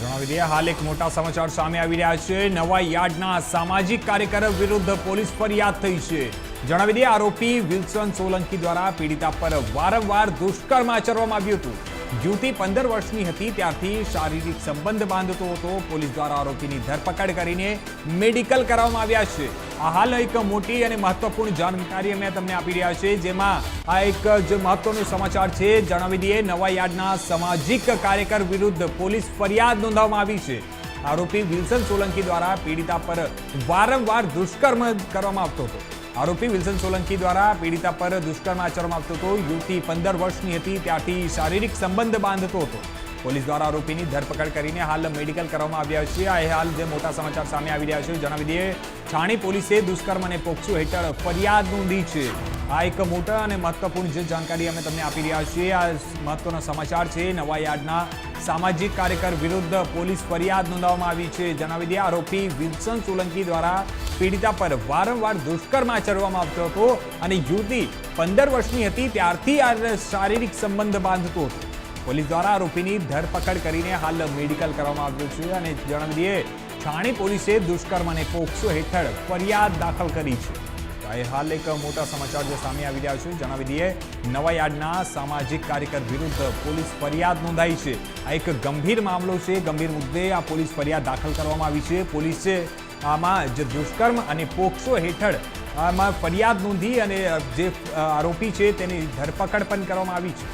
જણાવી દઈએ, હાલ એક મોટા સમાચાર સામે આવી રહ્યા છે. નવા યાર્ડના સામાજિક કાર્યકર વિરુદ્ધ પોલીસ ફરિયાદ થઈ છે. જણાવી દઈએ, આરોપી વિલ્સન સોલંકી દ્વારા પીડિતા પર વારંવાર દુષ્કર્મ આચરવામાં આવ્યું હતું. યુવતી પંદર વર્ષની હતી, ત્યારથી શારીરિક સંબંધ બાંધતો હતો. પોલીસ દ્વારા આરોપીની ધરપકડ કરીને મેડિકલ કરવામાં આવ્યા છે. આ હાલ એક મોટી અને મહત્વપૂર્ણ જાણકારી અમે તમને આપી રહ્યા છે જેમાં આ એક જે મહત્વનો સમાચાર છે. જણાવી દઈએ, નવા યાર્ડના સામાજિક કાર્યકર વિરુદ્ધ પોલીસ ફરિયાદ નોંધવામાં આવી છે. આરોપી વિલ્સન સોલંકી દ્વારા પીડિતા પર વારંવાર દુષ્કર્મ કરવામાં આવતો હતો. આરોપી વિલ્સન સોલંકી દ્વારા પીડિતા પર દુષ્કર્મ આચરવામાં આવતો હતો. યુવતી પંદર વર્ષની હતી. ત્યારથી શારીરિક સંબંધ બાંધતો હતો. પોલીસ દ્વારા આરોપીની ધરપકડ કરીને હાલ મેડિકલ કરવામાં આવ્યા છે. આ હાલ જે મોટા સમાચાર સામે આવી રહ્યા છે, જણાવી દઈએ, છાણી પોલીસે દુષ્કર્મ અને પોક્સો હેઠળ ફરિયાદ નોંધી છે. આ એક મોટા અને મહત્વપૂર્ણ જે જાણકારી અમે તમને આપી રહ્યા છીએ. આ મહત્વનો સમાચાર છે, નવા યાર્ડના સામાજિક કાર્યકર વિરુદ્ધ પોલીસ ફરિયાદ નોંધવામાં આવી છે. જણાવી દઈએ, આરોપી વિલ્સન સોલંકી દ્વારા પીડિતા પર વારંવાર દુષ્કર્મ આચરવામાં આવતો હતો અને યુવતી પંદર વર્ષની હતી, ત્યારથી આ શારીરિક સંબંધ બાંધતો હતો. પોલીસ દ્વારા આરોપીની ધરપકડ કરીને હાલ મેડિકલ કરવામાં આવ્યું છે અને જણાવી દઈએ છાણી પોલીસે દુષ્કર્મ અને પોક્સો હેઠળ ફરિયાદ દાખલ કરી છે. એ હાલ એક મોટા સમાચાર જે સામે આવી રહ્યા છે જણાવી દઈએ નવા યાર્ડના સામાજિક કાર્યકર વિરુદ્ધ પોલીસ ફરિયાદ નોંધાઈ છે. આ એક ગંભીર મામલો છે. ગંભીર મુદ્દે આ પોલીસ ફરિયાદ દાખલ કરવામાં આવી છે. પોલીસે આમાં જે દુષ્કર્મ અને પોક્સો હેઠળ આમાં ફરિયાદ નોંધી અને જે આરોપી છે તેની ધરપકડ પણ કરવામાં આવી છે.